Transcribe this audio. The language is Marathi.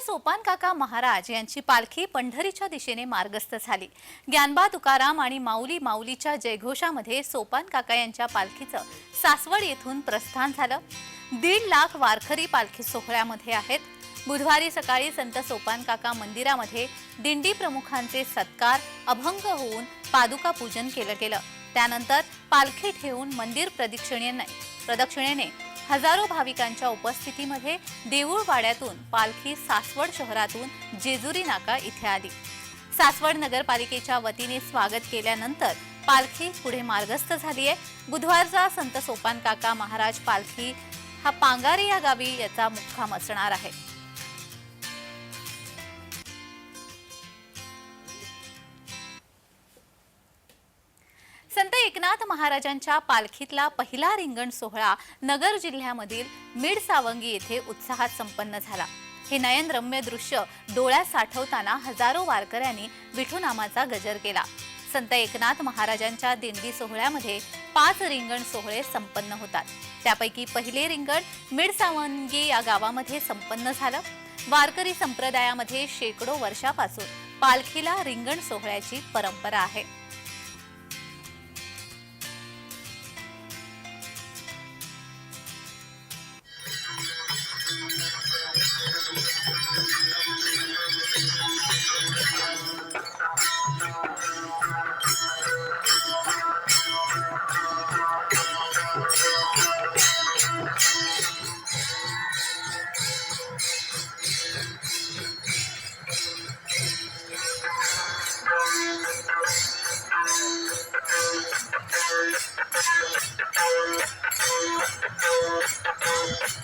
सोपान काका महाराज यांची पालखी पंढरीच्या दिशेने मार्गस्थ झाली. ज्ञानबा तुकाराम आणि माऊली माऊलीच्या जयघोषामध्ये सोपान काका यांच्या पालखीचं सासवड येथून प्रस्थान झालं. दीड लाख वारकरी पालखी सोहळ्यामध्ये आहेत. बुधवारी सकाळी संत सोपान काका मंदिरामध्ये दिंडी प्रमुखांचे सत्कार अभंग होऊन पादुका पूजन केलं गेलं. त्यानंतर पालखी ठेवून मंदिर प्रदक्षिणेने प्रदक्षिणेने हजारो भाविकांच्या उपस्थितीमध्ये देऊळवाड्यातून पालखी सासवड शहरातून जेजुरी नाका इथे आली. सासवड नगरपालिकेच्या वतीने स्वागत केल्यानंतर पालखी पुढे मार्गस्थ झाली आहे बुधवारचा संत सोपान काका महाराज पालखी हा पांगारे या गावी याचा मुक्काम असणार आहे. संत एकनाथ महाराजांच्या पालखीतला पहिला रिंगण सोहळा नगर जिल्ह्यामधील मिड सावंगी येथे उत्साहात संपन्न झाला. हे नयनरम्य दृश्य डोळ्यात साठवताना हजारो वारकऱ्यांनी विठूनामाचा गजर केला. संत एकनाथ महाराजांच्या दिंडी सोहळ्यामध्ये पाच रिंगण सोहळे संपन्न होतात. त्यापैकी पहिले रिंगण मिड सावंगी या गावामध्ये संपन्न झालं. वारकरी संप्रदायामध्ये शेकडो वर्षापासून पालखीला रिंगण सोहळ्याची परंपरा आहे. Thank you.